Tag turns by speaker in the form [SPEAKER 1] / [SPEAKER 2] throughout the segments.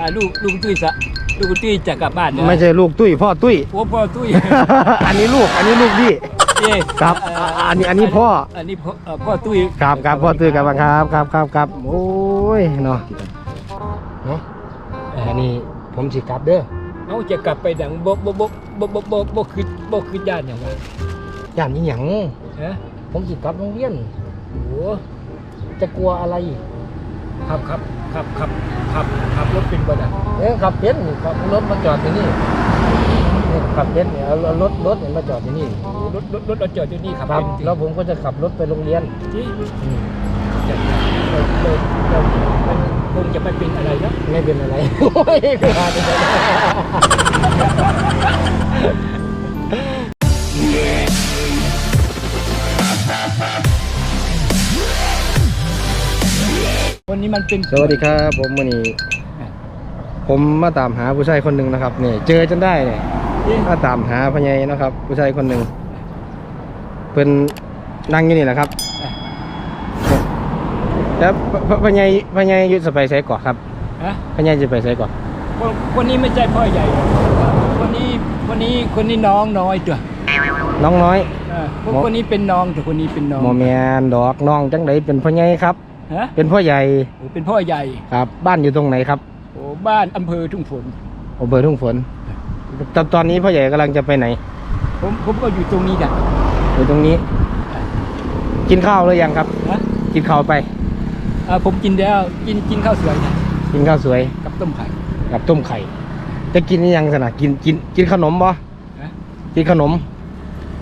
[SPEAKER 1] อ่าลูกลูกตุ้ยสะลูกตุ้ยจะกลับบ้านเนี่ย
[SPEAKER 2] ไม่ใช่ลูกตุ้ยพ่อตุ้ย
[SPEAKER 1] โอ้พ่อตุ้ย
[SPEAKER 2] อันนี้ลูกอันนี้ลูกพี่
[SPEAKER 1] เอ้ย
[SPEAKER 2] ครับ
[SPEAKER 1] เอ่า
[SPEAKER 2] อันนี้อันนี้พ่อ
[SPEAKER 1] อันนี้พ่อเอ่อพ่อตุ้ย
[SPEAKER 2] ครับครับพ่อตุ้ยครับครับครับครับครับโอ้ยเนาะเนาะอันนี้ผมสิกลับเด้อ
[SPEAKER 1] เอาจะกลับไปดังบ่บ่บ่บ่บ่บ่บ่คือบ่คือญาติอย่างไร
[SPEAKER 2] ย่านนี้หยัง
[SPEAKER 1] ฮะ
[SPEAKER 2] ผมสิกลับโรงเรียน
[SPEAKER 1] โอ้
[SPEAKER 2] จะกลัวอะไร
[SPEAKER 1] ขับขับขับขับขับขับรถเป็นบ่ได้
[SPEAKER 2] เอ้ยขับเป็นนี่ขับรถมาจอดที่นี่นี่ขับเป็นเนี่ยเอาเอารถรถเนี่ยมาจอดที่นี่
[SPEAKER 1] โอ้รถรถรถเราจอดอยู่นี่ขับ
[SPEAKER 2] ครับ
[SPEAKER 1] เป็นจริง
[SPEAKER 2] แล้วผมก็จะขับรถไปโรงเรียน
[SPEAKER 1] จริง
[SPEAKER 2] อืม
[SPEAKER 1] จะเราเราเรามันคงจะไม่เป็นอะไรเนาะ
[SPEAKER 2] ไม่เป็นอะไรโอ้ยคือหาเป็นอะไร
[SPEAKER 1] วันนี้มันเป็น
[SPEAKER 2] สวัสดีครับผมวันนี้ ผมมาตามหาผู้ชายคนหนึ่งนะครับเนี่ยเจอจนได้เนี่ย
[SPEAKER 1] จริง
[SPEAKER 2] มาตามหาพญายนะครับ ผู้ชายคนหนึ่งเป็นนั่งอยู่นี่แหละครับแล้วพพญายพญายอยุดสไปไซก่อนครับ
[SPEAKER 1] ฮะ
[SPEAKER 2] พญายจะไปไซก่อน
[SPEAKER 1] คนคนนี้ไม่ใช่พ่อใหญ่คนนี้คนนี้คนนี้น้องน้อยตัว
[SPEAKER 2] น้องน้อย
[SPEAKER 1] เออคนคนนี้เป็นน้องแต่คนนี้เป็นน้อง
[SPEAKER 2] โมเมนดอกน้องจังไดเป็นพ่อใหญ่ครับ
[SPEAKER 1] ฮะ
[SPEAKER 2] เป็นพ่อใหญ่
[SPEAKER 1] โอ้เป็นพ่อใหญ่
[SPEAKER 2] ครับ บ้านอยู่ตรงไหนครับ
[SPEAKER 1] โอ้บ้านอำเภอทุ่งฝน
[SPEAKER 2] อำเภอทุ่งฝนตอนตอนนี้พ่อใหญ่กำลังจะไปไหน
[SPEAKER 1] ผมผมก็อยู่ตรงนี้แหละ
[SPEAKER 2] อยู่ตรงนี้ กินข้าวหรือยังครับ
[SPEAKER 1] ฮะ
[SPEAKER 2] กินข้าวไป
[SPEAKER 1] อ่าผมกินแล้วกินกินข้าวสวยนะ
[SPEAKER 2] กินข้าวสวย
[SPEAKER 1] กับต้มไข่
[SPEAKER 2] กับต้มไข่ จะกินนี่ยังสนะกินกินกินขนมบ่
[SPEAKER 1] ฮะ
[SPEAKER 2] กินขนม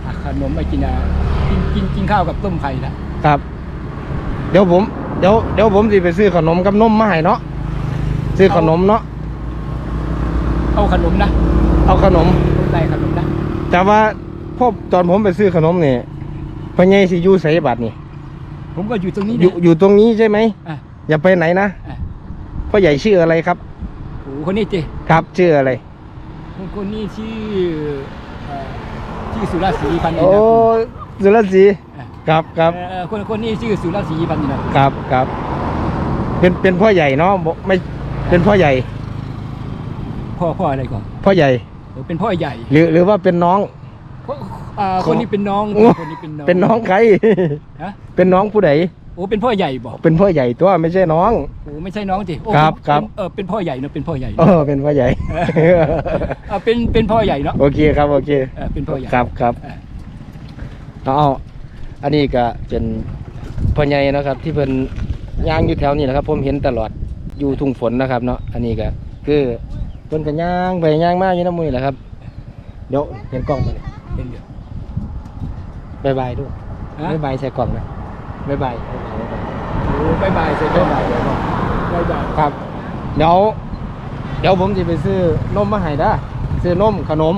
[SPEAKER 1] อะขนมไม่กินอะกินกินกินข้าวกับต้มไข่นะครับ
[SPEAKER 2] เดี๋ยวผม เดี๋ยวเดี๋ยวผมสิไปซื้อขนมกับนมมาให้เนาะซื้อขนมเนาะ
[SPEAKER 1] เอาขนมนะ
[SPEAKER 2] เอาขนม
[SPEAKER 1] ต้องได้ขนมนะ
[SPEAKER 2] แต่ว่าพ่อตอนผมไปซื้อขนมนี่พ่อใหญ่สิอยู่ไสบัดนี่
[SPEAKER 1] ผมก็อยู่ตรงนี้
[SPEAKER 2] อยู่
[SPEAKER 1] เนี่ย
[SPEAKER 2] อยู่ตรงนี้ใช่ไหม
[SPEAKER 1] อะ
[SPEAKER 2] อย่าไปไหนนะ
[SPEAKER 1] อะ
[SPEAKER 2] พ่อใหญ่ชื่ออะไรครับ
[SPEAKER 1] โอ้คนนี้เจ
[SPEAKER 2] ครับชื่ออะไร
[SPEAKER 1] คนคนนี้ชื่อเอ่อชื่อสุรศรีพันธ์
[SPEAKER 2] โอ้
[SPEAKER 1] นะ
[SPEAKER 2] สุรศรี
[SPEAKER 1] อะ
[SPEAKER 2] ครับครับ
[SPEAKER 1] เอ่อคนคนนี้ชื่อสุรศรีพันธ์นะครับ
[SPEAKER 2] ครับเป็นเป็นพ่อใหญ่เนาะบ่ไม่เป็นพ่อใหญ่
[SPEAKER 1] พ่อพ่ออะไรก่อน
[SPEAKER 2] พ่อใหญ่
[SPEAKER 1] เออเป็นพ่อใหญ่
[SPEAKER 2] หรือหรือว่าเป็นน้อง
[SPEAKER 1] เพราะอ่าคนนี้เป็นน้อง
[SPEAKER 2] โอ้
[SPEAKER 1] คนนี้เป็นน้อง
[SPEAKER 2] เป็นน้องใคร
[SPEAKER 1] ฮะ
[SPEAKER 2] เป็นน้องผู้ใด
[SPEAKER 1] โอ้เป็นพ่อใหญ่บอก
[SPEAKER 2] เป็นพ่อใหญ่ตัวไม่ใช่น้อง
[SPEAKER 1] โอ้ไม่ใช่น้องจิโอ้
[SPEAKER 2] ครับ
[SPEAKER 1] เป็น
[SPEAKER 2] ครับ
[SPEAKER 1] เออเป็นพ่อใหญ่เนอะเป็นพ่อใหญ่
[SPEAKER 2] เออเป็นพ่อใหญ่
[SPEAKER 1] เออเป็นเป็นพ่อใหญ่เนาะ
[SPEAKER 2] โอเคครับโอเค
[SPEAKER 1] เออเป็นพ่อใหญ่
[SPEAKER 2] ครับครับ
[SPEAKER 1] เออ
[SPEAKER 2] เอาเอา อันนี้ก็เป็นพ่อใหญ่เนาะครับ ที่เป็นย่างอยู่แถวนี้แหละครับ ผมเห็นตลอดอยู่ทุ่งฝนนะครับเนาะอันนี้ก็คือเพิ่นก็ย่างไปย่างมาอยู่น้ำมือแหละครับ เดี๋ยวเห็นกล้องมาเลย
[SPEAKER 1] เป็นเดี๋ยว
[SPEAKER 2] บายบายด้วย
[SPEAKER 1] ฮะ
[SPEAKER 2] บายบายใส่กล่องนะบายบาย
[SPEAKER 1] โอ้บายบายเสร็จ
[SPEAKER 2] บา
[SPEAKER 1] บายย
[SPEAKER 2] บา
[SPEAKER 1] บายยบายบาย
[SPEAKER 2] ครับเดี๋ยวเดี๋ยวผมจะไปซื้อนมมาให้นะซื้อนมขนม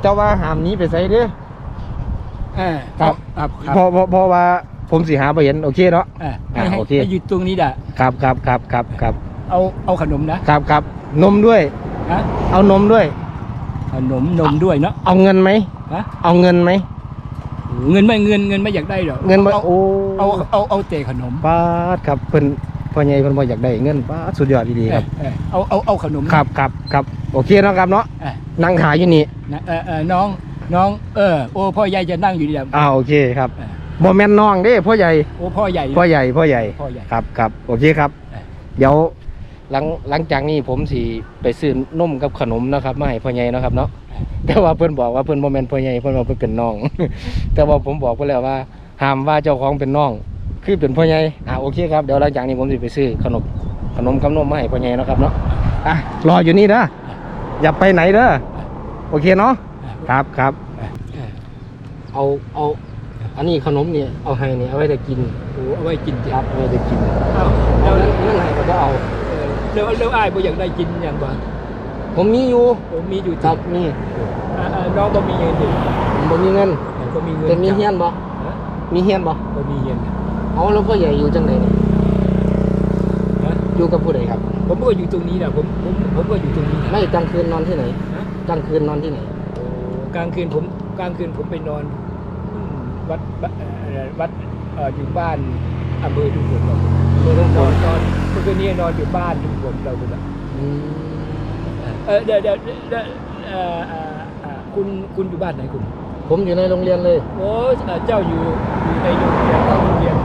[SPEAKER 2] เจ้าว่าหามหนี้ไปใส่เด้อ
[SPEAKER 1] เออ
[SPEAKER 2] ครับ
[SPEAKER 1] ครับค
[SPEAKER 2] เพ
[SPEAKER 1] รับ
[SPEAKER 2] ราะเพราะเพราะว่าผมสิหาไปเห็นโอเคเนาะ
[SPEAKER 1] เออให้
[SPEAKER 2] อ่า
[SPEAKER 1] ให้
[SPEAKER 2] โอเค
[SPEAKER 1] ให้อยู่ตรงนี้ด่ะ
[SPEAKER 2] ครับครับครับครับครับ
[SPEAKER 1] เอาเอาขนมนะครับ
[SPEAKER 2] ครับนมด้วย
[SPEAKER 1] ฮะ
[SPEAKER 2] เอานมด้วย
[SPEAKER 1] ขนมนมด้วยเนาะ
[SPEAKER 2] เอาเงินไหม
[SPEAKER 1] ฮะ
[SPEAKER 2] เอาเงินไหม
[SPEAKER 1] โอ้เงินไม่เงินเงินไม่อยากได้หรอก
[SPEAKER 2] เงินบ่
[SPEAKER 1] เอา
[SPEAKER 2] โอ้
[SPEAKER 1] เอาเอาเอาแต่ขนม
[SPEAKER 2] ป้าดครับเพิ่นพ่อใหญ่เพิ่นบ่อยากได้เงินป้าดสุดยอดดีๆครับ
[SPEAKER 1] เออเออเอาเอาเอาขนม
[SPEAKER 2] ครับครับครับโอเคเนาะครับเนาะ
[SPEAKER 1] เออ
[SPEAKER 2] นั่งขายอยู่นี่
[SPEAKER 1] นะเออเออน้อง น้องเออโอ้พ่อใหญ่จะนั่งอยู่ดีแบบ
[SPEAKER 2] อ่าโอเคครับ
[SPEAKER 1] เออ
[SPEAKER 2] บ่แม่นน้องเด้พ่อใหญ่
[SPEAKER 1] โอ้พ่อใหญ่
[SPEAKER 2] พ่อใหญ่พ่อใหญ่
[SPEAKER 1] พ่อใหญ่
[SPEAKER 2] ครับครับโอเคครับ
[SPEAKER 1] เออ
[SPEAKER 2] เดี๋ยวหลังหลังจากนี้ผมสิไปซื้อนมกับขนมนะครับมาให้พ่อใหญ่เนาะครับเนาะแต่ว่าเพิ่นบอกว่าเพิ่นบ่แม่นพ่อใหญ่เพิ่นว่าเพิ่นเป็นน้อง แต่ว่าผมบอกไปแล้วว่าห้ามว่าเจ้าของเป็นน้อง คือเป็นพ่อใหญ่อ่าโอเคครับเดี๋ยวหลังจากนี้ผมสิไปซื้อขนมขนมกับนมมาให้พ่อใหญ่เนาะครับเนาะอะรออยู่นี่เด้ออย่าไปไหนเด้อโอเคเนาะ ครับครับ
[SPEAKER 1] เออ
[SPEAKER 2] เอาเอาอันนี้ขนมเนี่ยเอาให้เนี่ยเอาไว้จะกิน
[SPEAKER 1] โอ้เอาไว้กิน
[SPEAKER 2] ค
[SPEAKER 1] จ้ะ
[SPEAKER 2] รับเอาไว้จะกิน
[SPEAKER 1] เอา
[SPEAKER 2] เอา
[SPEAKER 1] แล้ว
[SPEAKER 2] เรื่องไหนก็จะเอา
[SPEAKER 1] เออแล้วแล้วอ้ายบ่อยากได้กินอย่างบ่
[SPEAKER 2] ผมมีอยู่
[SPEAKER 1] โอ้มีอยู่
[SPEAKER 2] ค
[SPEAKER 1] จ้ะ
[SPEAKER 2] รับมี
[SPEAKER 1] อ่าอ่าน้องบ่มีเงินดิ
[SPEAKER 2] ผมบ่มีเงิน
[SPEAKER 1] บ่มีเงิน
[SPEAKER 2] แต่มีเฮียนบ่
[SPEAKER 1] ฮะ
[SPEAKER 2] มีเฮียนบ่
[SPEAKER 1] บ่มีเงิน
[SPEAKER 2] เอาแล้วพ่อใหญ่อยู่จังไหนนี่
[SPEAKER 1] ฮะ
[SPEAKER 2] อยู่กับผู้ใดครับ
[SPEAKER 1] ผมก็อยู่ตรงนี้นะผมผมผมก็อยู่ตรงนี้นะ
[SPEAKER 2] ไม่กลางคืนนอนที่ไหน
[SPEAKER 1] ฮะ
[SPEAKER 2] กลางคืนนอนที่ไหน
[SPEAKER 1] โอ้ กลางคืนผมกลางคืนผมไปนอนอืมวัดวัดเอ่อวัดเอ่ออยู่บ้านอำเภอทุ่งฝนครับ
[SPEAKER 2] อเมื่อทุ่งฝ
[SPEAKER 1] นอน
[SPEAKER 2] น
[SPEAKER 1] นอนเมื่อคืนนี้นอนอยู่บ้านทุ่งฝนเราคุณอะ
[SPEAKER 2] อืม
[SPEAKER 1] เออเดี๋ยวเดี๋ยวเดี๋ยวเอ่อเอ่อเอ่อคุณคุณอยู่บ้านไหนคุณ
[SPEAKER 2] ผมอยู่ในโรงเรียนเลย
[SPEAKER 1] โอ้เอ่อเจ้าอยู่อยู่ในโรงเรียนเข้าโรงเรียน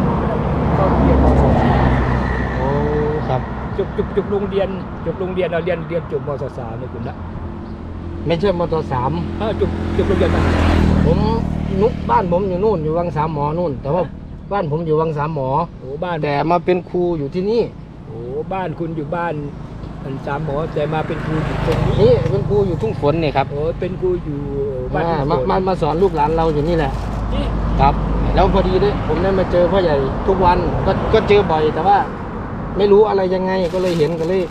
[SPEAKER 1] เข้าโรงเรียนมศส
[SPEAKER 2] โอ้ครับ
[SPEAKER 1] จบจบจบโรงเรียนจบโรงเรียนเราเรียนเรียนจบมศสเนี่ยคุณละ
[SPEAKER 2] ไม่ใช่มตสาม
[SPEAKER 1] เออจบจบโรงเรียนมา
[SPEAKER 2] ผมนุกบ้านผมอยู่นู่นอยู่วังสามหมอนู่น แต่ว่าบ้านผมอยู่วังสามหมอ
[SPEAKER 1] โอ้บ้าน
[SPEAKER 2] แต่มาเป็นครูอยู่ที่นี่
[SPEAKER 1] โอ้บ้านคุณอยู่บ้านอันสามหมอแต่มาเป็นครูอยู่ตรงนี้
[SPEAKER 2] นี่เป็นครูอยู่ทุ่งฝนนี่ครับ
[SPEAKER 1] โอ้เป็นครูอยู่บ้าน
[SPEAKER 2] อ่า
[SPEAKER 1] ทุ่ง
[SPEAKER 2] มา
[SPEAKER 1] ฝน
[SPEAKER 2] มามาสอนลูกหลานเราอยู่นี่แหละ
[SPEAKER 1] นี่
[SPEAKER 2] ครับ แล้วพอดีด้วยผมได้มาเจอพ่อใหญ่ทุกวันก็ก็เจอบ่อยแต่ว่า ไม่รู้อะไรยังไงก็เลยเห็นก็เลย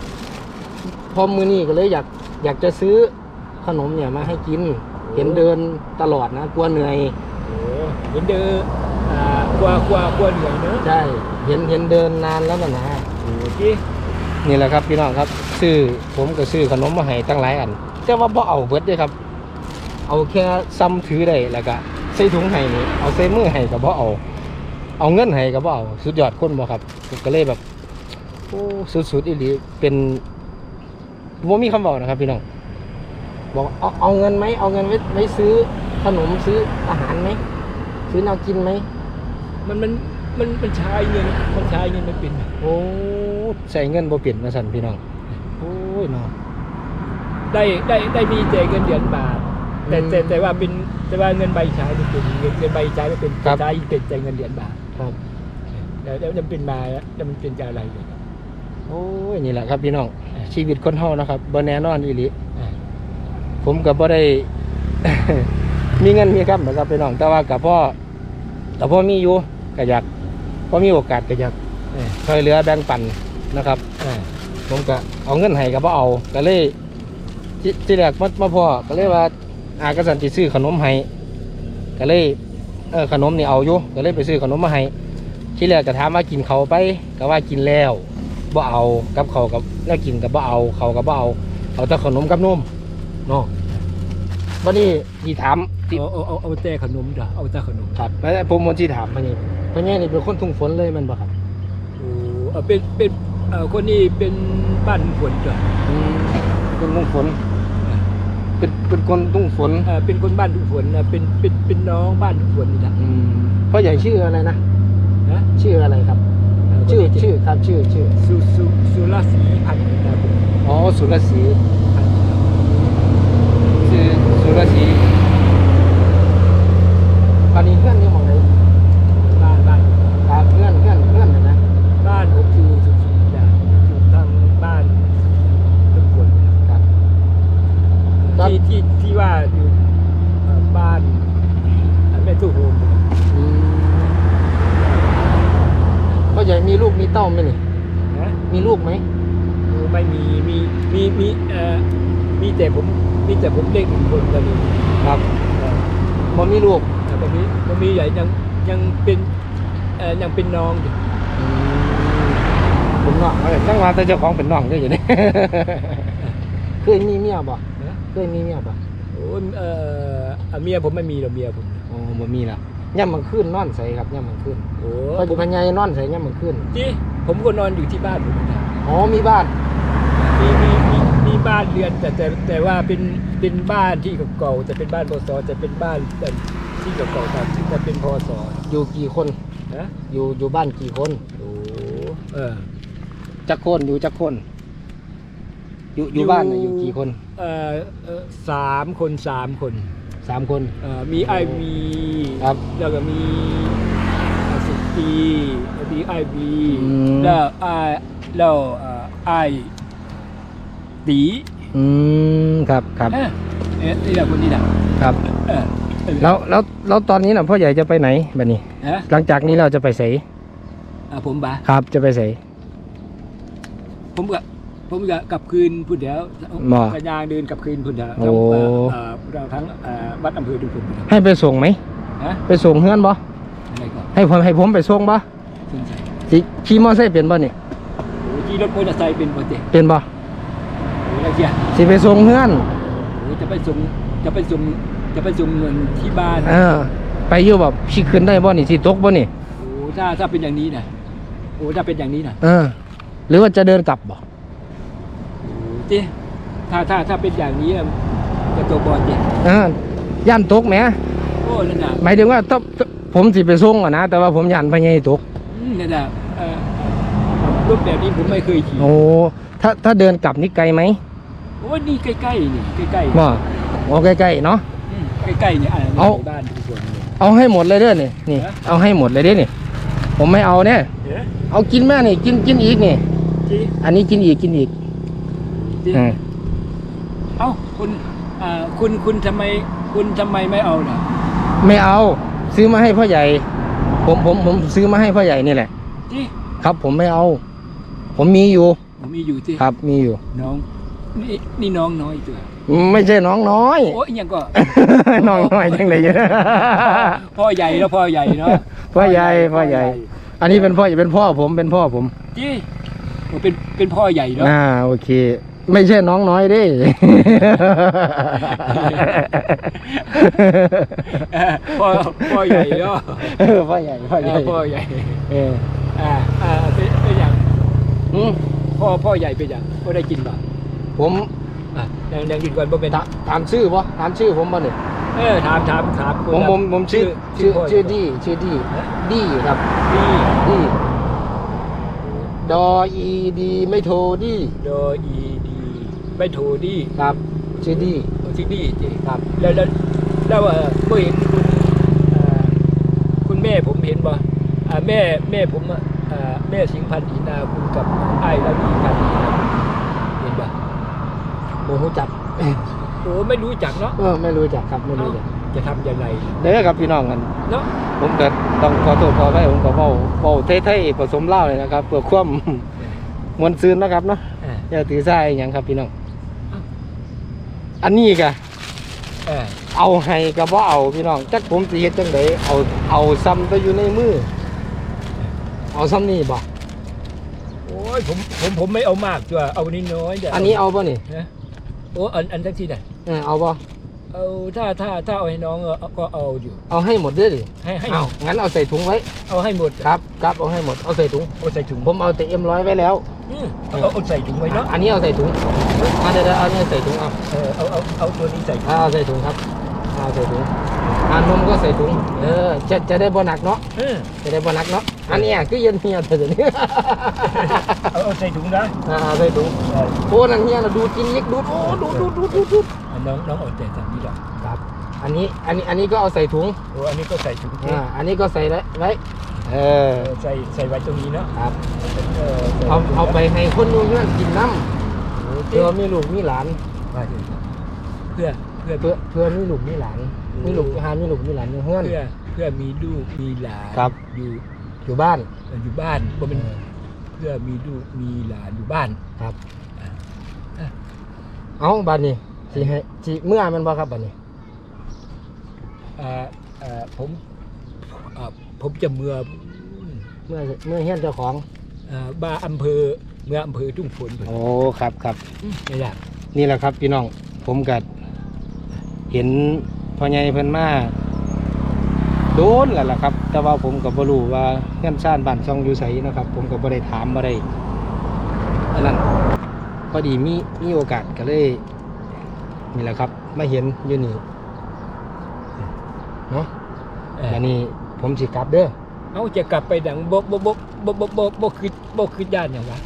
[SPEAKER 2] พอมือนี่ก็เลยอยากอยากจะซื้อ ขนมเนี่ยมาให้กิน เห็นเดินตลอดนะกลัวเหนื่อย
[SPEAKER 1] โอ้เห็นเด้ออ่ากลัวกลัวกลัวเหนื่อยเนอะ
[SPEAKER 2] ใช่เห็นเห็นเดินนานแล้วนะนะ
[SPEAKER 1] โอ้ที่
[SPEAKER 2] นี่แหละครับพี่น้องครับซื้อผมก็ซื้อขนมมาให้ตั้งหลายอัน แต่ว่าบ่เอาเบิดเด้อครับ เอาแค่ซ้ำถือได้แล้วก็ใส่ถุงให้นี่เอาใส่มือให้ก็บ่เอา เอาเงินให้ก็บ่เอาสุดยอดคนบ่ครับผมก็เลยแบบโอ้สุดๆอีหลีเป็นบ่มีคำบอกนะครับพี่น้อง บอกเอาเอาเงินไหมเอาเงินไว้ไว้ซื้อขนมซื้ออาหารไหมซื้อแนวกินไหม
[SPEAKER 1] มันมันมันมันใช้เงินมันใช้เงินไม่เป็น
[SPEAKER 2] โอ้ใส่เงินบ่เปลี่ยนมาสั่นพี่น้องโอ้ยเนาะ
[SPEAKER 1] ได้ได้ได้มีแต่เงินเดือนบาทแต่
[SPEAKER 2] อืม
[SPEAKER 1] แต่แต่ว่าเป็นแต่ว่าเงินใบใช้ไม่เป็นเงินเงินใบใช้ไม่เป็น
[SPEAKER 2] ครับ
[SPEAKER 1] ใช้เป็นแต่เงินเดือนบาท
[SPEAKER 2] ครับ
[SPEAKER 1] แล้วแล้วมันเป็นมาแล้วมันเป็นจากอะไรเนี่ย
[SPEAKER 2] โอ้ยนี่แหละครับพี่น้องชีวิตคนเฮานะครับบ่แน่นอนอีหลี
[SPEAKER 1] อ่า
[SPEAKER 2] ผมก็บ่ได้ มีเงินมีครับนะครับพี่น้อง แต่ว่ากับพ่อแต่พ่อมีอยู่ก็อยากพ่อมีโอกาสก็อยาก
[SPEAKER 1] เออ
[SPEAKER 2] ช่วยเหลือแบ่งปันนะครับผมก็เอาเงินให้ก็บ่เอาก็เลยที่ที่แรกมาพ่อก็เลยว่า อากสันติซื้อขนมให้ก็เลยเออขนมนี่เอาอยู่ก็เลยไปซื้อขนมมาให้ที่แรกก็ถามว่ากินเขาไปก็ว่ากินแล้วบ่เอากับเขากับแล้วกินกับบ่เอาเขากับบ่เอาเอาแต่ขนมกับนมเนาะ วันนี้ที่ถามที่
[SPEAKER 1] เอาเอาเอาเอาแต่ขนมจ้ะเอาแต่ขนม
[SPEAKER 2] ครับแล้วผมวันที่ถามพะนี่พะนี่นี่เป็นคนทุ่งฝนเลยแมันบ่ครับ
[SPEAKER 1] โอ้เอาเป็นเป็นเอ่อคนนี้เป็นบ้านฝนจ้ะ
[SPEAKER 2] อืมเป็นทุ่งฝน เป็นเป็นคนทุ่งฝน
[SPEAKER 1] เอ่อเป็นคนบ้านทุกฝนนะเป็นเป็นเป็นน้องบ้านทุกฝนนี่นะ
[SPEAKER 2] อืมพ่อใหญ่ชื่ออะไรนะ
[SPEAKER 1] นะ
[SPEAKER 2] ชื่ออะไรครับ
[SPEAKER 1] เชื่
[SPEAKER 2] อชื่อครับชื่อชื่อ
[SPEAKER 1] สุสุสุรศรีพันธ์นะผม
[SPEAKER 2] อ๋อสุรศรี
[SPEAKER 1] พันธ์
[SPEAKER 2] ชื่อสุรศรีตอนนี้เพื่อนอยู่หมองไหน
[SPEAKER 1] บ้านบ้าน
[SPEAKER 2] ครับเพื่อนเพื่อนเพื่อนน่ะนะ
[SPEAKER 1] บ้านผมอยู่สุสุจ้ะอยู่ทางบ้านทุกฝนนะครับ
[SPEAKER 2] ครับ
[SPEAKER 1] ที่ที่ที่ว่าอยู่เอ่อบ้านเอ่อแม่ตู้โฮม
[SPEAKER 2] อืมพ่อใหญ่มีลูกมีเต้าไหมนี่
[SPEAKER 1] นะ
[SPEAKER 2] มีลูกไหม
[SPEAKER 1] เออไม่มีมีมีมีเอ่อมีแต่ผมมีแต่ผมเด็กหนึ่งคนตอนนี้
[SPEAKER 2] ครับ
[SPEAKER 1] เอ่อ
[SPEAKER 2] บ่มีลูก
[SPEAKER 1] แต่ผ มมีผมมีใหญ่ยังยังเป็นเอ่อยังเป็นน้องอยู่
[SPEAKER 2] อืมผมน้องเอ้ยจังว่าแต่เจ้าของเป็นน้องได้อยู่นี่ เคยมีเมียบ่
[SPEAKER 1] นะ
[SPEAKER 2] เคยมีเมียบ่
[SPEAKER 1] โอ้ยเอ่ออะเมียผมไม่มีหรอกเมียผม
[SPEAKER 2] อ๋อบ่มีละย่ำมันขึ้นนอนใส่ครับย่ำมันขึ้น
[SPEAKER 1] โอ้
[SPEAKER 2] พ่อ
[SPEAKER 1] ผม
[SPEAKER 2] พันยายนอนใส่ย่ำมันขึ้น
[SPEAKER 1] ที่ผมก็นอนอยู่ที่บ้านผมนะ
[SPEAKER 2] อ๋อมีบ้าน
[SPEAKER 1] มีมีมีมีบ้านเรือนแต่แต่แต่ว่าเป็นเป็นบ้านที่เก่าๆแต่เป็นบ้านพศแต่เป็นบ้านแต่ ที่เก่าๆแต่แต่เป็นพศ
[SPEAKER 2] อยู่กี่คน
[SPEAKER 1] นะ
[SPEAKER 2] อยู่อยู่บ้านกี่คน
[SPEAKER 1] โอ้เออ
[SPEAKER 2] จักคนอยู่จักคน อยู่อยู่บ้านน่ะอยู่กี่คน
[SPEAKER 1] เอ่อเอ่อสามคนสามคน
[SPEAKER 2] สามคน
[SPEAKER 1] เอ่อมีไอวี
[SPEAKER 2] ครับ
[SPEAKER 1] แล้วก็มีสิตีมีไอวี
[SPEAKER 2] อืม
[SPEAKER 1] แล้วไอแล้วเอ่อไอตี
[SPEAKER 2] อืมครับครับ
[SPEAKER 1] เอ๊ะเอ๊ะนี่แหละคนนี้นะครับ เออเออ
[SPEAKER 2] แล้วแล้วแล้วตอนนี้น่ะพ่อใหญ่จะไปไหนแบบนี้
[SPEAKER 1] ฮะ
[SPEAKER 2] หลังจากนี้เราจะไปไส
[SPEAKER 1] อะผมบา
[SPEAKER 2] ครับ จะไปไส
[SPEAKER 1] ผมก็ผมก็กลับคืนพุ่นเดียว
[SPEAKER 2] หมอ
[SPEAKER 1] กระยางเดินกลับคืนพุ่นเดียว
[SPEAKER 2] โอ้
[SPEAKER 1] ทั้งเอ่อเอ่อเราทั้งเอ่อวัดอำเภอทุกคนพุ่นเดียว
[SPEAKER 2] ให้ไปส่งไหม
[SPEAKER 1] ฮะ
[SPEAKER 2] ไปส่งเฮือนบ่
[SPEAKER 1] อะไรก็
[SPEAKER 2] ให้ผมให้ผมไปส่งบ่
[SPEAKER 1] สนใจ
[SPEAKER 2] สิขี่มอไซค์เป็นบ่นี่
[SPEAKER 1] โอ้ที่รถมอเตอร์ไซค์เป็นปกติ
[SPEAKER 2] เป็นบ่
[SPEAKER 1] โอ้แล้วเชีย
[SPEAKER 2] สิไปส่งเฮือน
[SPEAKER 1] โอ้จะไปส่งจะไปส่ง จะไปส่งเงินที่บ้าน
[SPEAKER 2] เออ ไปอยู่แบบสิขึ้นได้บ่นี่สิตกบ่นี่
[SPEAKER 1] โอ้ถ้าถ้าเป็นอย่างนี้นะโอ้ถ้าเป็นอย่างนี้นะ
[SPEAKER 2] เออ หรือว่าจะเดินกลับบ่
[SPEAKER 1] จีถ้าถ้าถ้าเป็นอย่างนี้อะจะตัวบอลจี
[SPEAKER 2] เออย่านตกแหม
[SPEAKER 1] โอ้นั่นน่ะ
[SPEAKER 2] หมายถึงว่าถ้าผมสิไปส่งอะนะแต่ว่าผมย่านพญายตก
[SPEAKER 1] อืมนั่นน่ะเอ่อรูปแบบนี้ผมไม่เคยขี่
[SPEAKER 2] โอ้ถ้าถ้าเดินกลับนี่ไกลไหม
[SPEAKER 1] โอ้นี่ใกล้ๆนี่ใกล้ๆ
[SPEAKER 2] บ่โอ้ใกล้ๆเนาะ
[SPEAKER 1] อืม ใกล้ๆเนี่ยอะ
[SPEAKER 2] เอา
[SPEAKER 1] ในบ้านทุกคนเลย
[SPEAKER 2] เอาให้หมดเลยเด้อนี่นี่
[SPEAKER 1] ฮะ
[SPEAKER 2] เอาให้หมดเลยเด้อนี่ ผมไม่เอาเนี่ย
[SPEAKER 1] เอ๊ะ
[SPEAKER 2] เอากินแม่นี่กินกินอีกนี่
[SPEAKER 1] จี
[SPEAKER 2] อันนี้กินอีกกินอีก
[SPEAKER 1] จี
[SPEAKER 2] อืม
[SPEAKER 1] เอ้าคุณอ่าคุณคุณทำไมคุณทำไมไม่เอาล่ะ
[SPEAKER 2] ไม่เอา ซื้อมาให้พ่อใหญ่ ผมผมผมซื้อมาให้พ่อใหญ่นี่แหละ
[SPEAKER 1] จี
[SPEAKER 2] ครับ ผมไม่เอา ผมมีอยู่
[SPEAKER 1] ผมมีอยู่ที่
[SPEAKER 2] ครับมีอยู่
[SPEAKER 1] น้องนี่นี่น้องน้อยตัว
[SPEAKER 2] ไม่ใช่น้องน้อย
[SPEAKER 1] โอ้ยยังก็
[SPEAKER 2] น้องน้อยจังเลยเยอะ
[SPEAKER 1] พ่อใหญ่แล้วพ่อใหญ่เนาะ
[SPEAKER 2] พ่อใหญ่พ่อใหญ่ อันนี้เป็นพ่อเป็นพ่อผมเป็นพ่อผม
[SPEAKER 1] จีผมเป็นเป็นพ่อใหญ่เนาะ
[SPEAKER 2] อ่าโอเค ไม่ใช่น้องน้อยเด้
[SPEAKER 1] เออพ่อพ่อใหญ่เนาะ
[SPEAKER 2] เออพ่อใหญ่พ่อใหญ่
[SPEAKER 1] เออพ่อใหญ่
[SPEAKER 2] เออ
[SPEAKER 1] อ่าอ่าเป็นเป็นอย่าง
[SPEAKER 2] อืม
[SPEAKER 1] พ่อพ่อใหญ่เป็นอย่างพ่อได้กินป่ะ
[SPEAKER 2] ผม
[SPEAKER 1] อะ ยังยังกินก่อนบ่เป็น
[SPEAKER 2] ถาถามชื่อปะถามชื่อผมป่ะเนี่ย
[SPEAKER 1] เออถามถามถาม
[SPEAKER 2] ผมผมผมชื่อชื่อ
[SPEAKER 1] พ่
[SPEAKER 2] ชื่อดีชื่อดีดีครับ
[SPEAKER 1] ดี
[SPEAKER 2] ดีดออีดีไม่โทรดี
[SPEAKER 1] โดอีดีไม่โทรดี
[SPEAKER 2] ครับชื่อดี
[SPEAKER 1] ชื่อดีจี
[SPEAKER 2] ครับ
[SPEAKER 1] แล้วแล้วแล้วเออเมื่อเห็นคุณอ่าคุณแม่ผมเห็นบ่อ่าแม่แม่ผมอะอ่าแม่สิงห์พันธ์อีนาคุณกับไอ้ละวีพันธ์อีนาเห็นบ่
[SPEAKER 2] โมโหจับ
[SPEAKER 1] โอ้ไม่รู้จักเนาะ
[SPEAKER 2] เออไม่รู้จักครับไม่รู้จัก
[SPEAKER 1] จะทำยังไง
[SPEAKER 2] เด้อครับพี่น้องกัน
[SPEAKER 1] เนาะ
[SPEAKER 2] ผมก็ต้องขอโทษขอไปผมก็เว้าเว้าเท่ๆผสมเหล้าเลยนะครับเพื่อความมวลซืนนะครับเนาะ
[SPEAKER 1] อ่า
[SPEAKER 2] อย่าถือสายอหย่างครับพี่น้องอันนี้ก็
[SPEAKER 1] เออ
[SPEAKER 2] เอาให้ก็บ่เอาพี่น้องจักผมสิเฮ็ดจังไดเอาเอาซ้ำไปอยู่ในมือ เอาซ้ำนี่บ่
[SPEAKER 1] โอ้ยผมผมผมไม่เอามากจ้ะเอานิดน้อยเดี๋ยว
[SPEAKER 2] อันนี้เอาบ่นี่
[SPEAKER 1] นะ โอ้อันอันทั้งที่น่ะ
[SPEAKER 2] เออเอาบ่
[SPEAKER 1] เอาถ้าถ้าถ้าเอาให้น้องเออก็เอาอยู่
[SPEAKER 2] เอาให้หมดเด้อดิ
[SPEAKER 1] ให้ให้
[SPEAKER 2] เอางั้นเอาใส่ถุงไว้
[SPEAKER 1] เอาให้หมด
[SPEAKER 2] ครับครับเอาให้หมดเอาใส่ถุง
[SPEAKER 1] เอาใส่ถุง
[SPEAKER 2] ผมเอาแต่เอ็มร้อยไว้แล้ว
[SPEAKER 1] อืมเอาเอาเอาใส่ถุงไว้เนาะ
[SPEAKER 2] อันนี้เอาใส่ถุงอ่าเดี๋ยวๆเอาเนี่ยใส่ถุงเอา
[SPEAKER 1] เออเอาเอาเอาตัวนี้ใส่ถุง
[SPEAKER 2] อ่าเอาใส่ถุงครับเอาใส่ถุงอ่านมก็ใส่ถุงเออจะจะได้บ่หนักเนาะ
[SPEAKER 1] เออ
[SPEAKER 2] จะได้บ่หนักเนาะ อันเนี้ยคือเย็นเฮียแต่เดี๋ยวนี้
[SPEAKER 1] เอาเอาใส่ถุงนะ
[SPEAKER 2] อ่าเอาใส่ถุง
[SPEAKER 1] เออ
[SPEAKER 2] โอ้นั่นเฮียน่ะดูดกินเล็กดูดโอ้ดูดดูดดูดดูดดูด
[SPEAKER 1] เอาน้องน้องเอาแต่ใส่นี่หรอก
[SPEAKER 2] ครับ อันนี้อันนี้อันนี้ก็เอาใส่ถุง
[SPEAKER 1] โอ้อันนี้ก็ใส่ถุง
[SPEAKER 2] อ่าอันนี้ก็ใส่ไว้ไว้เออ
[SPEAKER 1] เออใส่ใส่ไว้ตรงนี้เนาะ
[SPEAKER 2] ครับ
[SPEAKER 1] เออใส่
[SPEAKER 2] เอาเอาไปให้คนนู้นเพื่อนกินน้
[SPEAKER 1] โอ้ำเจ๊
[SPEAKER 2] เพื่อมีลูกมีหลาน
[SPEAKER 1] ว่าเดี๋ยวเพื่อเพื่อ
[SPEAKER 2] เพื่อเพื่อมีลูกมีหลานมีลูกหามีลูกมีหลานอยู่เพื่อน
[SPEAKER 1] เพื่อเพื่อมีลูกมีหลาน
[SPEAKER 2] ครับ
[SPEAKER 1] อยู่
[SPEAKER 2] อยู่บ้าน
[SPEAKER 1] เอ่ออยู่บ้านก็เป็นเพื่อมีลูกมีหลานอยู่บ้าน
[SPEAKER 2] ครับ
[SPEAKER 1] อะอะ
[SPEAKER 2] เอาบัดนี้สิให้สิเมื่อมันบ่ครับบัดนี้
[SPEAKER 1] อ่าอ่าผมอ่าผมจะเมื่อ
[SPEAKER 2] เมื่อเมื่อเฮียนเจ้าของ
[SPEAKER 1] อ่าบ้านอำเภอเมื่ออำเภอทุ่งฝนไป
[SPEAKER 2] โอ้ครับครับ
[SPEAKER 1] ไม่ได้
[SPEAKER 2] นี่แหละครับพี่น้องผมกัดเห็นพ่อใหญ่เพิ่นมา โดนแล้วล่ะครับ แต่ว่าผมก็บ่รู้ว่าเงื่อนซ่านบ้านช่องอยู่ไสนะครับ ผมก็บ่ได้ถามบ่ได้อันนั้นพอดีมีมีโอกาสก็เลยนี่แหละครับมาเห็นอยู่นี่เนาะ
[SPEAKER 1] เอ่อ
[SPEAKER 2] อันนี้ผมสิกลับเด้อ
[SPEAKER 1] เอาจะกลับไปดังบกบกบกบกบกบกบกคือบกคือด้านอย่างวะ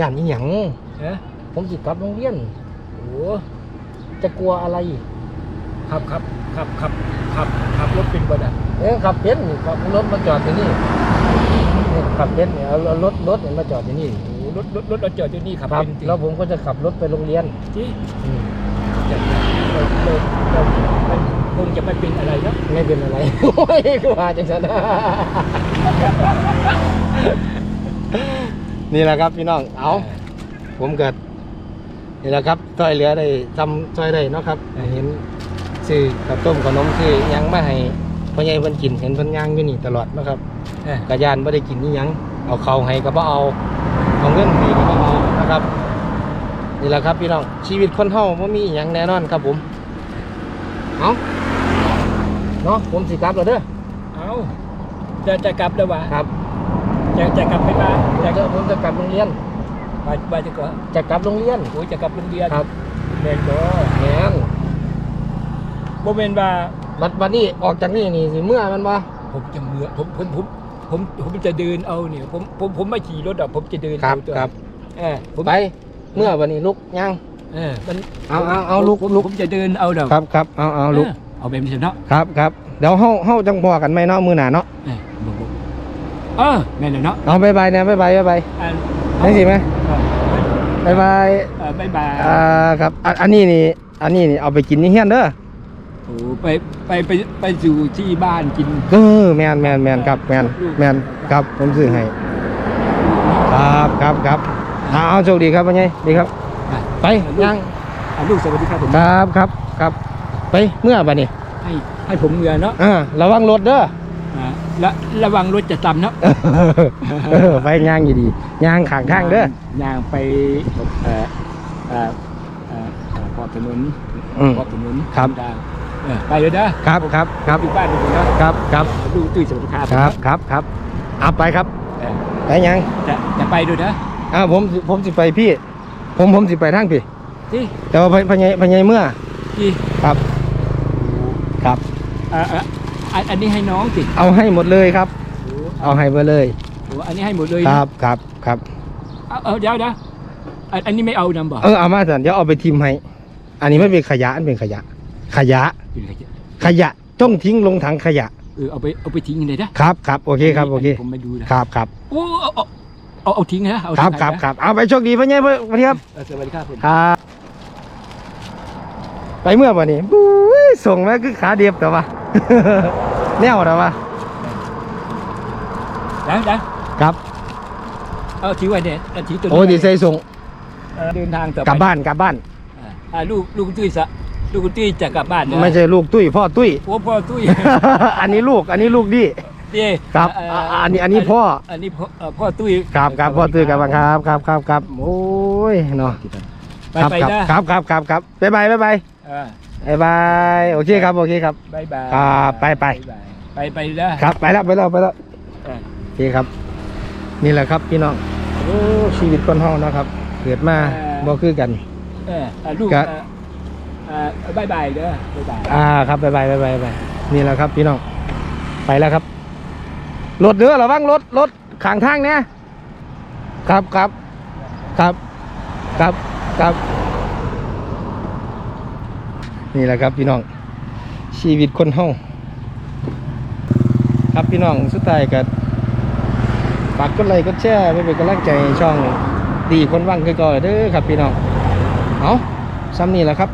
[SPEAKER 2] ย่านอีหยัง
[SPEAKER 1] ฮะ
[SPEAKER 2] ผมสิกลับโรงเรียน
[SPEAKER 1] โอ้
[SPEAKER 2] จะกลัวอะไร
[SPEAKER 1] ขับขับขับขับ ขับขับรถเป็นบ่ได้
[SPEAKER 2] เอ้ยขับเป็นนี่ขับรถมาจอดที่นี่นี่ขับเป็นเนี่ยเอาเอารถรถเนี่ยมาจอดที่นี่
[SPEAKER 1] โอ้รถรถรถเราจอดอยู่นี่ขับ
[SPEAKER 2] ครับ
[SPEAKER 1] เป็นจริง
[SPEAKER 2] แล้วผมก็จะขับรถไปโรงเรียน
[SPEAKER 1] ที่
[SPEAKER 2] อืม
[SPEAKER 1] จะเราเราเรามันคงจะไม่เป็นอะไรเนาะ
[SPEAKER 2] ไม่เป็นอะไร โอ้ยกูว่าจังสันนี่แหละครับพี่น้องเอา ผมเกิดนี่แหละครับช่วยเหลือได้ทำช่วยได้เนาะครับ เห็น ซื้อข้าวต้มขนมซื้อหยังมาให้พ่อใหญ่เพิ่นกินเห็นเพิ่นย่างอยู่นี่ตลอดนะครับ
[SPEAKER 1] เออก
[SPEAKER 2] ระยานไม่ได้กินนี่ยัง เอาเขาวให้ก็บ่เอาเอาเงินให้ก็บ่เอานะครับนี่แหละครับพี่น้องชีวิตคนเฮาบ่มีอหยังแน่นอนครับผมเอาเนาะผมสิกลับแล้วเด้อ
[SPEAKER 1] เอาจะจะกลับแล้ววะ
[SPEAKER 2] ครับ
[SPEAKER 1] จะจะกลับไปบ้านจะ
[SPEAKER 2] จะผมจะกลับโรงเรียน
[SPEAKER 1] บ้านบ้านจะก่อน
[SPEAKER 2] จะกลับโรงเรียน
[SPEAKER 1] โอ้ยจะกลับโรงเรียน
[SPEAKER 2] ครับ
[SPEAKER 1] แม่นบ่
[SPEAKER 2] แม่น
[SPEAKER 1] บ่แม่นว่า
[SPEAKER 2] บัดบัดนี้ออกจากนี่นี่สิเมื่อมันบ่
[SPEAKER 1] ผมจะเมื่อผมผมผมผมผมจะเดินเอาเนี่ยผมผมผมไม่ขี่รถอะผมจะเดิน
[SPEAKER 2] ครับ
[SPEAKER 1] เอาตัว
[SPEAKER 2] ครับ
[SPEAKER 1] เออผม
[SPEAKER 2] ไปเมื่อบัดนี้ลุกยัง
[SPEAKER 1] เออมัน
[SPEAKER 2] เอาเอาเอาลุก
[SPEAKER 1] ผม
[SPEAKER 2] ลุก
[SPEAKER 1] ผมจะเดินเอาเด้อ
[SPEAKER 2] ครับครับเอาเอาลุก
[SPEAKER 1] เออเอาแบบนี้เนาะ
[SPEAKER 2] ครับครับเดี๋ยวเฮาเฮาจังพอกันไหมเนาะมื้อหน้าเนาะ
[SPEAKER 1] เออบ่บ่เออแม่นเลยเนาะ
[SPEAKER 2] เอาบ๊ายบายนะบ๊ายบายบ๊ายบาย
[SPEAKER 1] อัน
[SPEAKER 2] ได้สิไหม
[SPEAKER 1] เออ
[SPEAKER 2] บ๊ายบาย
[SPEAKER 1] เออบ๊ายบาย
[SPEAKER 2] อ่าครับอันอันนี้นี่อันนี้นี่เอาไปกินนี่เฮียนเด้อ
[SPEAKER 1] โอ้ไปไปไปไปสู่ที่บ้านกิน
[SPEAKER 2] เออแมนแมนแมนครับแมนแมนครับผมซื้อให้ครับครับครับเอาเอาโชคดีครับพ่อใหญ่ดีครับ
[SPEAKER 1] อะ
[SPEAKER 2] ไปยัง
[SPEAKER 1] อะลูกสวัสดีครับผม
[SPEAKER 2] ครับครับครับไปเมื่อบัดนี้
[SPEAKER 1] ให้ให้ผมเงือเนาะ
[SPEAKER 2] อ่าระวังรถเด้อ
[SPEAKER 1] อ่าและระวังรถจะต่ำเนาะ
[SPEAKER 2] เออไปย่างอยู่ดีย่างข้างทางเด้อย่าง
[SPEAKER 1] ไปเอ่อเอ่อเอ่อเอ่อขอบถนน
[SPEAKER 2] อืม
[SPEAKER 1] ขอบถนน
[SPEAKER 2] ครับ
[SPEAKER 1] ทาง เออไปเลยนะครับ
[SPEAKER 2] ครับครับ
[SPEAKER 1] อยู่บ้านอยู่เนาะ
[SPEAKER 2] ครับครับ
[SPEAKER 1] ดูตุ้ยสวัสดีครับ
[SPEAKER 2] ครับครับครับเอาไปครับ
[SPEAKER 1] เออ
[SPEAKER 2] ไปยัง
[SPEAKER 1] จะจะไปด้วยนะ
[SPEAKER 2] อ้าวผมสิผมสิไปพี่ ผมผมสิไปทางพี่
[SPEAKER 1] ที่
[SPEAKER 2] แต่ว่าพ่อใหญ่พ่อใหญ่เมื่อ
[SPEAKER 1] ที่
[SPEAKER 2] ครับครับ
[SPEAKER 1] เอ่อเอ่ออันอันนี้ให้น้องสิ
[SPEAKER 2] เอาให้หมดเลยครับ
[SPEAKER 1] โอ้
[SPEAKER 2] เอาให้ไปเลย
[SPEAKER 1] โอ้อันนี้ให้หมดเลย
[SPEAKER 2] ค
[SPEAKER 1] นะ
[SPEAKER 2] รับครับครับ
[SPEAKER 1] เอาเอาเดี๋ยวเดี๋ยวอันอันนี้ไม่เอานำบ่
[SPEAKER 2] เออเอามาสันเดี๋ยวเอาไปทิมให้ อันนี้ไม่เป็นขยะอันเป็นขยะ ขยะ
[SPEAKER 1] เป็นไร
[SPEAKER 2] ขยะต้องทิ้งลงถังขยะ
[SPEAKER 1] เออเอาไปเอาไปทิ้งเลยนะครับ
[SPEAKER 2] ครับโอเคครับโอเค
[SPEAKER 1] นนี้ผมไม่ดูนะครับ
[SPEAKER 2] ครับ
[SPEAKER 1] โอ้เอาเอาเอาเอาทิ้งนะเอา
[SPEAKER 2] ครับ
[SPEAKER 1] ทิ้ง
[SPEAKER 2] ครับ
[SPEAKER 1] นะครับ
[SPEAKER 2] เอาไปโชคดีพ่อใหญ่เพื่อนครับ
[SPEAKER 1] เออสวัสดีครับผม
[SPEAKER 2] ครับไปเมื่อวันนี้บุ้ยส่งมาคือขาเดียบแต่ว่า แนวแต่ว่า
[SPEAKER 1] นะนะ
[SPEAKER 2] ครับ
[SPEAKER 1] เอาทิ้งไว้เนี่ยเอาทิ้งตัวนี้
[SPEAKER 2] โอ้ดีใส่ส่ง
[SPEAKER 1] เออเดินทางต่อไป
[SPEAKER 2] กลับบ้านกลับบ้าน
[SPEAKER 1] อ่าอ่าลูกลูกตุ้ยสะ ลูกตุ้ยจะกลับบ้านนะ
[SPEAKER 2] ไม่ใช่ลูกตุ้ยพ่อตุ้ย
[SPEAKER 1] โอ้พ่อตุ้ย
[SPEAKER 2] อันนี้ลูกอันนี้ลูกดิ
[SPEAKER 1] เด้
[SPEAKER 2] ครับ
[SPEAKER 1] เอ่า
[SPEAKER 2] อันนี้อันนี้พ่อ
[SPEAKER 1] อันนี้พ่อเอ่อพ่อตุ้ย
[SPEAKER 2] ครับครับพ่อตุ้ยกลับบ้านครับครับครับครับโอ้ยเนาะ
[SPEAKER 1] ไป
[SPEAKER 2] ครับ
[SPEAKER 1] ไป
[SPEAKER 2] ครับ
[SPEAKER 1] นะครับ
[SPEAKER 2] ครับครับครับบ๊ายบายบ๊ายบาย
[SPEAKER 1] อ่า
[SPEAKER 2] บ๊ายบายโอเคครับโอเคครับ
[SPEAKER 1] บายบาย
[SPEAKER 2] ครับไปไป
[SPEAKER 1] ไปไปนะ ครับ
[SPEAKER 2] ไปแล้วไปแล้วไปแล้ว
[SPEAKER 1] เออ
[SPEAKER 2] โอเคครับ นี่แหละครับพี่น้องโอ้ชีวิตคนเฮานะครับ เกิดมาบ่คือกัน
[SPEAKER 1] เอออ่าลูก
[SPEAKER 2] ครับ
[SPEAKER 1] อ่า อ่าบายบายเด้อบายบาย
[SPEAKER 2] อ่าครับบายบายบายบายบายนี่แหละครับพี่น้องไปแล้วครับรถเด้อระวังรถรถขางทางเนี่ยครับครับครับครับครับ นี่แหละครับพี่น้องชีวิตคนเฮาครับพี่น้องสุดท้ายก็ฝากกดไลค์กดแชร์ไว้เป็นกำลังใจให้ช่องดีคนว่างคือก่อนเด้อครับพี่น้องเอาซ้ำนี่แหละครับ